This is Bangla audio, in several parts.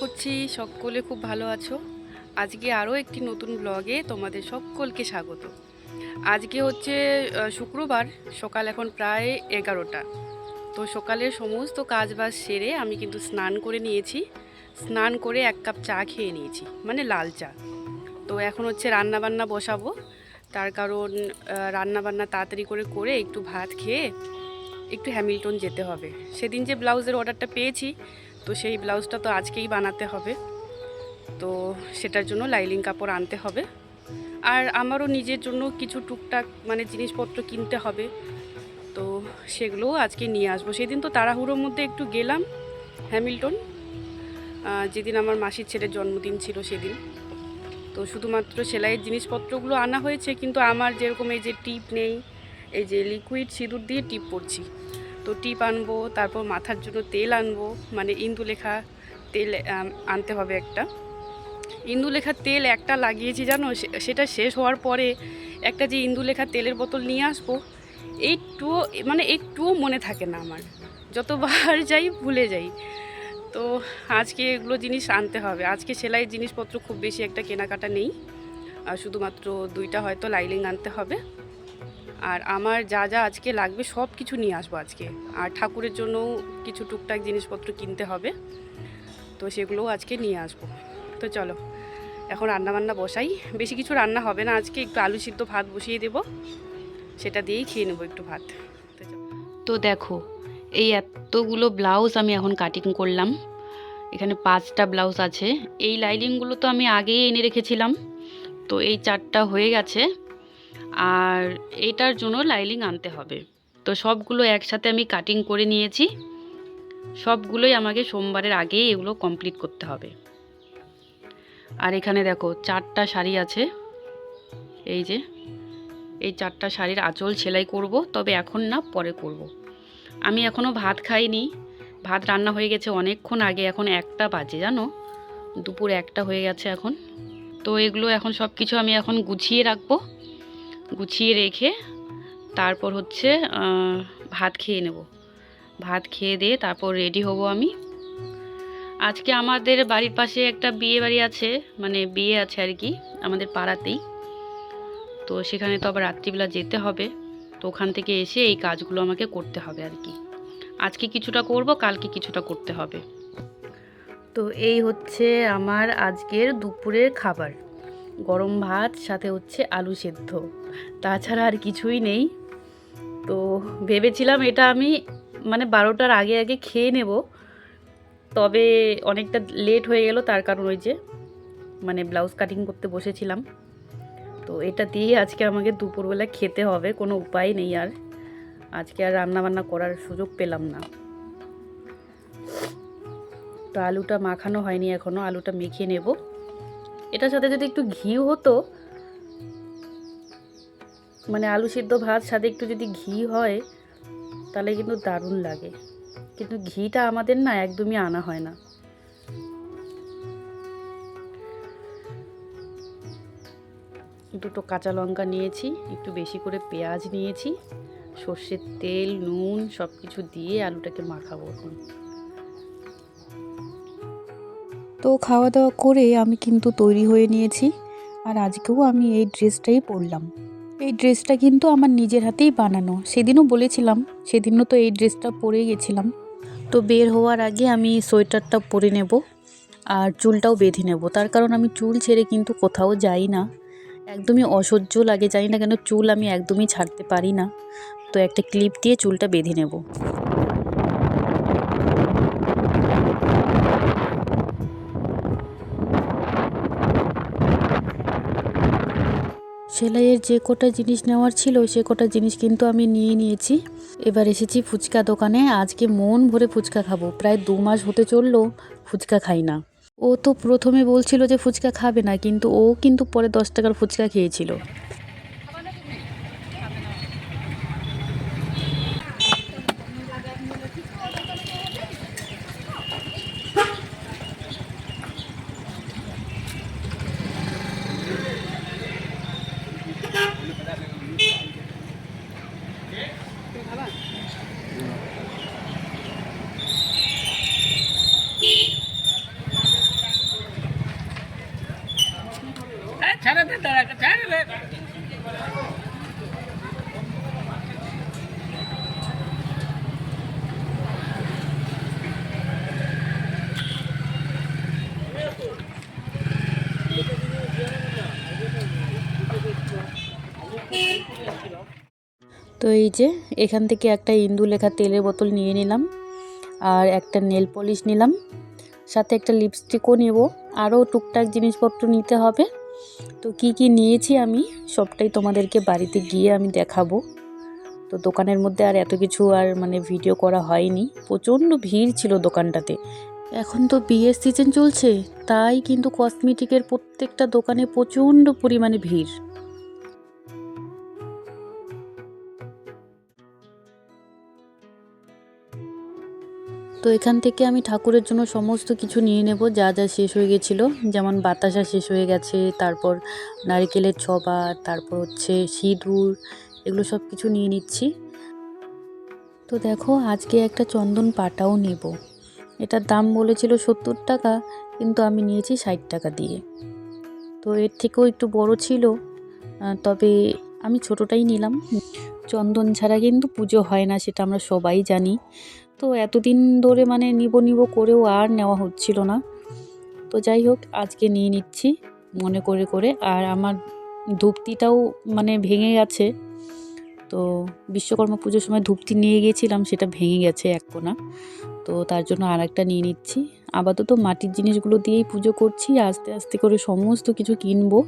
করছি, সকলে খুব ভালো আছো। আজকে আরও একটি নতুন ব্লগে তোমাদের সকলকে স্বাগত। আজকে হচ্ছে শুক্রবার, সকাল এখন প্রায় এগারোটা। তো সকালের সমস্ত কাজ বাজ সেরে আমি কিন্তু স্নান করে নিয়েছি। স্নান করে এক কাপ চা খেয়ে নিয়েছি মানে লাল চা। তো এখন হচ্ছে রান্না বান্না বসাবো। তার কারণ রান্না বান্না তাড়াতাড়ি করে করে একটু ভাত খেয়ে একটু হ্যামিল্টন যেতে হবে। সেদিন যে ব্লাউজের অর্ডারটা পেয়েছি তো সেই ব্লাউজটা তো আজকেই বানাতে হবে। তো সেটার জন্য লাইলিং কাপড় আনতে হবে। আর আমারও নিজের জন্য কিছু টুকটাক মানে জিনিসপত্র কিনতে হবে। তো সেগুলোও আজকে নিয়ে আসব। সেদিন তো তাড়াহুড়োর মধ্যে একটু গেলাম হ্যামিল্টন। যেদিন আমার মাসির ছেলের জন্মদিন ছিল সেদিন। তো শুধুমাত্র সেলাইয়ের জিনিসপত্রগুলো আনা হয়েছে, কিন্তু আমার যেরকম এই যে টিপ নেই, এই যে লিকুইড সিঁদুর দিয়ে টিপ পরছি। তো টিপ আনব, তারপর মাথার জন্য তেল আনব মানে ইন্দুলেখা তেল আনতে হবে একটা। ইন্দুলেখা তেল একটা লাগিয়েছি, জানো? সেটা শেষ হওয়ার পরে একটা যে ইন্দুলেখা তেলের বোতল নিয়ে আসব, একটুও মানে একটুও মনে থাকে না আমার। যতবার যাই ভুলে যাই। তো আজকে এগুলো জিনিস আনতে হবে। আজকে সেলাইয়ের জিনিসপত্র খুব বেশি একটা কেনাকাটা নেই। আর শুধুমাত্র দুইটা হয়তো লাইলিং আনতে হবে। আর আমার যা যা আজকে লাগবে সব কিছু নিয়ে আসব আজকে। আর ঠাকুরের জন্যও কিছু টুকটাক জিনিসপত্র কিনতে হবে। তো সেগুলোও আজকে নিয়ে আসব। তো চলো, এখন রান্না বান্না বসাই। বেশি কিছু রান্না হবে না, আজকে একটু আলু সিদ্ধ ভাত বসিয়ে দেবো। সেটা দিয়েই খেয়ে নেব একটু ভাত। তো দেখো, এই এতগুলো ব্লাউজ আমি এখন কাটিং করলাম। এখানে পাঁচটা ব্লাউজ আছে। এই লাইনিংগুলো তো আমি আগেই এনে রেখেছিলাম। তো এই চারটা হয়ে গেছে। আর এইটার জন্য লাইলিং আনতে হবে। তো সবগুলো একসাথে আমি কাটিং করে নিয়েছি। সবগুলোই আমাকে সোমবারের আগেই এগুলো কমপ্লিট করতে হবে। আর এখানে দেখো, চারটা শাড়ি আছে। এই যে, এই চারটা শাড়ির আঁচল সেলাই করব, তবে এখন না, পরে করব। আমি এখনও ভাত খাইনি। ভাত রান্না হয়ে গেছে অনেকক্ষণ আগে, এখন একটা বাজে, জানো? দুপুর একটা হয়ে গেছে এখন। তো এগুলো এখন সব কিছু আমি এখন গুছিয়ে রাখব। গুছিয়ে রেখে তারপর হচ্ছে ভাত খেয়ে নেব। ভাত খেয়ে দিয়ে তারপর রেডি হব আমি। আজকে আমাদের বাড়ির পাশে একটা বিয়ে বাড়ি আছে মানে বিয়ে আছে আর কি, আমাদের পাড়াতেই। তো সেখানে তো আবার রাত্রিবেলা যেতে হবে। তো ওখান থেকে এসে এই কাজগুলো আমাকে করতে হবে আর কি। আজকে কিছুটা করব, কালকে কিছুটা করতে হবে। তো এই হচ্ছে আমার আজকের দুপুরের খাবার। গরম ভাত, সাথে হচ্ছে আলু সেদ্ধ। তাছাড়া আর কিছুই নেই। তো ভেবেছিলাম এটা আমি মানে বারোটার আগে আগে খেয়ে নেব। তবে অনেকটা লেট হয়ে গেল, তার কারণ ওই যে মানে ব্লাউজ কাটিং করতে বসেছিলাম। তো এটা দিয়ে আজকে আমাকে দুপুরবেলা খেতে হবে, কোনো উপায় নেই আর। আজকে আর রান্না বান্না করার সুযোগ পেলাম না। তো আলুটা মাখানো হয়নি এখনও আলুটা মেখে নেব। এটার সাথে যদি একটু ঘি হতো মানে আলু সিদ্ধ ভাত সাথে একটু যদি ঘি হয়, তাহলে কিন্তু দারুণ লাগে। কিন্তু ঘিটা আমাদের না একদমই আনা হয় না। দুটো কাঁচা লঙ্কা নিয়েছি, একটু বেশি করে পেঁয়াজ নিয়েছি, সর্ষের তেল, নুন সব কিছু দিয়ে আলুটাকে মাখাবো এখন। তো খাওয়া দাওয়া করে আমি কিন্তু তৈরি হয়ে নিয়েছি। আর আজকেও আমি এই ড্রেসটাই পরলাম। এই ড্রেসটা কিন্তু আমার নিজের হাতেই বানানো। সেদিনও বলেছিলাম, সেদিনও তো এই ড্রেসটা পরে গেছিলাম। তো বের হওয়ার আগে আমি সোয়েটারটা পরে নেব আর চুলটাও বেঁধে নেব। তার কারণ আমি চুল ছেড়ে কিন্তু কোথাও যাই না। একদমই অসহ্য লাগে। জানি না কেন চুল আমি একদমই ছাড়তে পারি না। তো একটা ক্লিপ দিয়ে চুলটা বেঁধে নেব। সেলাইয়ের যে কটা জিনিস নেওয়ার ছিল, সে কটা জিনিস কিন্তু আমি নিয়ে নিয়েছি। এবার এসেছি ফুচকা দোকানে। আজকে মন ভরে ফুচকা খাব। প্রায় দু মাস হতে চলল ফুচকা খাই না। ও তো প্রথমে বলছিল যে ফুচকা খাবে না, কিন্তু ও কিন্তু পরে দশ টাকার ফুচকা খেয়েছিল। তো এই যে, এখান থেকে একটা ইন্দু লেখা তেলের বোতল নিয়ে নিলাম আর একটা নেল পলিশ নিলাম। সাথে একটা লিপস্টিকও নেব। আরও টুকটাক জিনিসপত্র নিতে হবে। তো কি কি নিয়েছি আমি, সবটাই তোমাদেরকে বাড়িতে গিয়ে আমি দেখাবো। তো দোকানের মধ্যে আর এত কিছু আর মানে ভিডিও করা হয়নি। প্রচণ্ড ভিড় ছিল দোকানটাতে। এখন তো বিয়ের সিজন চলছে, তাই কিন্তু কসমেটিকের প্রত্যেকটা দোকানে প্রচণ্ড পরিমাণে ভিড়। তো এখান থেকে আমি ঠাকুরের জন্য সমস্ত কিছু নিয়ে নেব, যা যা শেষ হয়ে গেছিল। যেমন বাতাসা শেষ হয়ে গেছে, তারপর নারকেলের ছবা তারপর হচ্ছে সিঁদুর, এগুলো সব কিছু নিয়ে নিচ্ছি। তো দেখো, আজকে একটা চন্দন পাটাও নেব। এটার দাম বলেছিল সত্তর টাকা, কিন্তু আমি নিয়েছি ষাট টাকা দিয়ে। তো এর থেকেও একটু বড় ছিল তবে আমি ছোটোটাই নিলাম। চন্দন ছাড়া কিন্তু পুজো হয় না, সেটা আমরা সবাই জানি। তো এতদিন ধরে মানে নিব নিব করেও আর নেওয়া হচ্ছিল না। তো যাই হোক, আজকে নিয়ে নিচ্ছি, মনে করে করে। আর আমার ধূপতিটাও মানে ভেঙে গেছে। তো বিশ্বকর্মা পুজোর সময় ধূপতি নিয়ে গিয়েছিলাম, সেটা ভেঙে গেছে এক কোনা। তো তার জন্য আর একটা নিয়ে নিচ্ছি। আপাতত মাটির জিনিসগুলো দিয়েই পুজো করছি। আস্তে আস্তে করে সমস্ত কিছু কিনবো।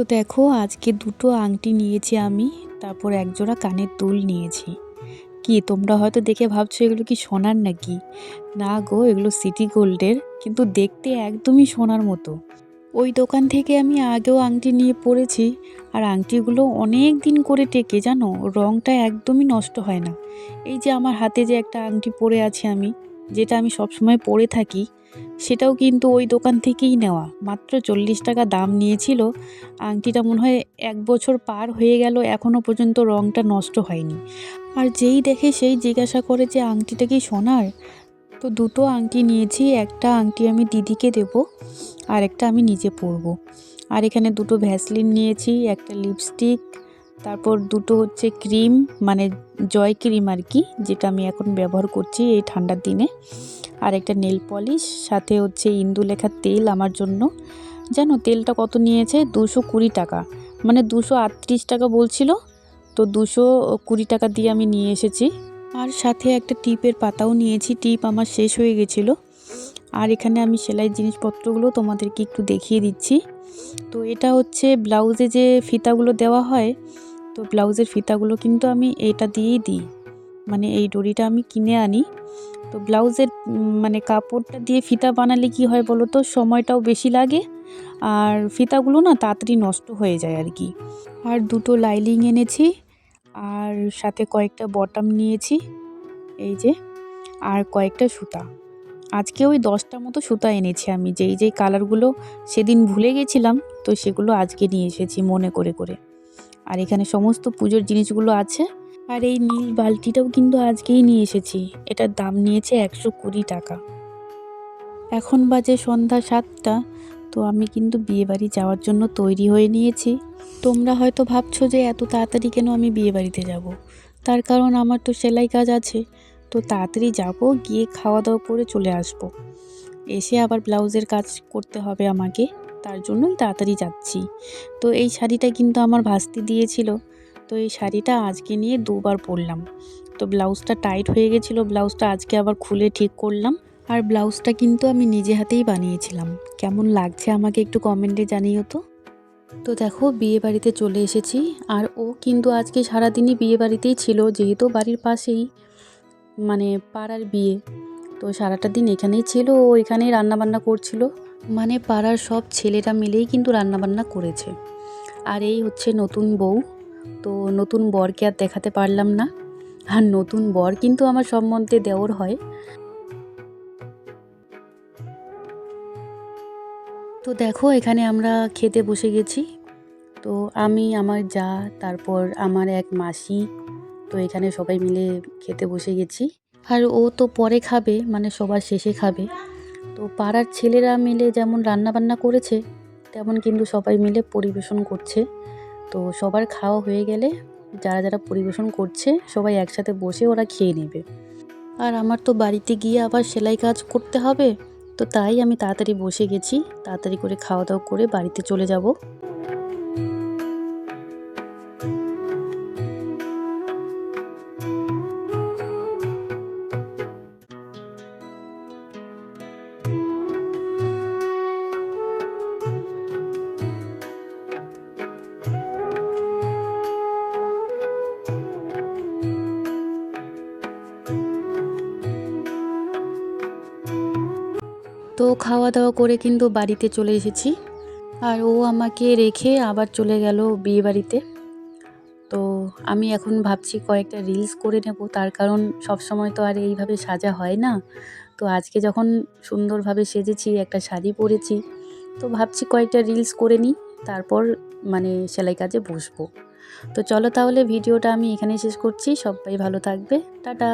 তো দেখো, আজকে দুটো আংটি নিয়েছি আমি, তারপর একজোড়া কানের দুল নিয়েছি। কি, তোমরা হয়তো দেখে ভাবছ এগুলো কি সোনার নাকি? না গো, এগুলো সিটি গোল্ডের, কিন্তু দেখতে একদমই সোনার মতো। ওই দোকান থেকে আমি আগেও আংটি নিয়ে পরেছি আর আংটিগুলো অনেক দিন করে টেকে, জানো? রঙটা একদমই নষ্ট হয় না। এই যে আমার হাতে যে একটা আংটি পরে আছে আমি যেটা আমি সবসময় পরে থাকি, সেটাও কিন্তু ওই দোকান থেকেই নেওয়া। মাত্র চল্লিশ টাকা দাম নিয়েছিল। আংটিটা মনে হয় এক বছর পার হয়ে গেল এখনও পর্যন্ত রঙটা নষ্ট হয়নি। আর যেই দেখে সেই জিজ্ঞাসা করে যে আংটিটা কি সোনার? তো দুটো আংটি নিয়েছি, একটা আংটি আমি দিদিকে দেব, আর একটা আমি নিজে পরবো। আর এখানে দুটো ভ্যাসলিন নিয়েছি, একটা লিপস্টিক তারপর দুটো হচ্ছে ক্রিম মানে জয় ক্রিম আর কি, যেটা আমি এখন ব্যবহার করছি এই ঠান্ডার দিনে। আর একটা নেল পলিশ, সাথে হচ্ছে ইন্দু লেখার তেল আমার জন্য। জানো তেলটা কত নিয়েছে? দুশো কুড়ি টাকা। মানে দুশো আটত্রিশ টাকা বলছিল, তো দুশো কুড়ি টাকা দিয়ে আমি নিয়ে এসেছি। আর সাথে একটা টিপের পাতাও নিয়েছি, টিপ আমার শেষ হয়ে গেছিল। আর এখানে আমি সেলাই জিনিসপত্রগুলো তোমাদেরকে একটু দেখিয়ে দিচ্ছি। তো এটা হচ্ছে ব্লাউজে যে ফিতাগুলো দেওয়া হয় তো ব্লাউজের ফিতাগুলো কিন্তু আমি এটা দিয়েই দিই। মানে এই দড়িটা আমি কিনে আনি। তো ব্লাউজের মানে কাপড়টা দিয়ে ফিতা বানালে কি হয় বলো তো? সময়টাও বেশি লাগে আর ফিতাগুলো না তাড়াতাড়ি নষ্ট হয়ে যায় আর কি। আর দুটো লাইলিং এনেছি আর সাথে কয়েকটা বটাম নিয়েছি, এই যে, আর কয়েকটা সুতা। আজকে ওই দশটা মতো সুতা এনেছি আমি, যেই যেই কালারগুলো সেদিন ভুলে গেছিলাম, তো সেগুলো আজকে নিয়ে এসেছি মনে করে করে। আর এখানে সমস্ত পুজোর জিনিসগুলো আছে। আর এই নীল বালতিটাও কিন্তু আজকেই নিয়ে এসেছি। এটার দাম নিয়েছে একশো কুড়ি টাকা। এখন বাজে সন্ধ্যা সাতটা, তো আমি কিন্তু বিয়েবাড়ি যাওয়ার জন্য তৈরি হয়ে নিয়েছি। তোমরা হয়তো ভাবছ যে এত তাড়াতাড়ি কেন আমি বিয়েবাড়িতে যাব? তার কারণ আমার তো সেলাই কাজ আছে। তো তাড়াতাড়ি যাব, গিয়ে খাওয়া দাওয়া করে চলে আসব। এসে আবার ব্লাউজের কাজ করতে হবে আমাকে। তার জন্যই তাড়াতাড়ি যাচ্ছি। তো এই শাড়িটা কিন্তু আমার ভাস্তি দিয়েছিল। তো এই শাড়িটা আজকে নিয়ে দুবার পরলাম। তো ব্লাউজটা টাইট হয়ে গেছিল, ব্লাউজটা আজকে আবার খুলে ঠিক করলাম। আর ব্লাউজটা কিন্তু আমি নিজে হাতেই বানিয়েছিলাম। কেমন লাগছে আমাকে একটু কমেন্টে জানিও তো। তো দেখো, বিয়ে বাড়িতে চলে এসেছি। আর ও কিন্তু আজকে সারাদিনই বিয়ে বাড়িতেই ছিল, যেহেতু বাড়ির পাশেই মানে পাড়ার বিয়ে। তো সারাটা দিন এখানেই ছিল, ও এখানেই রান্নাবান্না করছিল। মানে পাড়ার সব ছেলেরা মিলেই কিন্তু রান্নাবান্না করেছে। আর এই হচ্ছে নতুন বউ। তো নতুন বরকে আর দেখাতে পারলাম না। আর নতুন বর কিন্তু আমার সম্বন্ধে দেওর হয়। তো দেখো, এখানে আমরা খেতে বসে গেছি। তো আমি, আমার যা, তারপর আমার এক মাসি। তো এখানে সবাই মিলে খেতে বসে গেছি। আর ও তো পরে খাবে মানে সবার শেষে খাবে। তো পাড়ার ছেলেরা মিলে যেমন রান্নাবান্না করেছে, তেমন কিন্তু সবাই মিলে পরিবেশন করছে। তো সবার খাওয়া হয়ে গেলে যারা যারা পরিবেশন করছে, সবাই একসাথে বসে ওরা খেয়ে নেবে। আর আমার তো বাড়িতে গিয়ে আবার সেলাই কাজ করতে হবে, তো তাই আমি তাড়াতাড়ি বসে গেছি, তাড়াতাড়ি করে খাওয়া দাওয়া করে বাড়িতে চলে যাব। তো খাওয়া দাওয়া করে কিন্তু বাড়িতে চলে এসেছি। আর ও আমাকে রেখে আবার চলে গেল বিয়ে বাড়িতে তো আমি এখন ভাবছি কয়েকটা রিলস করে নেব। তার কারণ সব সময় তো আর এইভাবে সাজা হয় না। তো আজকে যখন সুন্দরভাবে সেজেছি, একটা শাড়ি পরেছি, তো ভাবছি কয়েকটা রিলস করে নিই। তারপর মানে সেলাই কাজে বসবো। তো চলো তাহলে ভিডিওটা আমি এখানেই শেষ করছি। সবাই ভালো থাকবে। টাটা!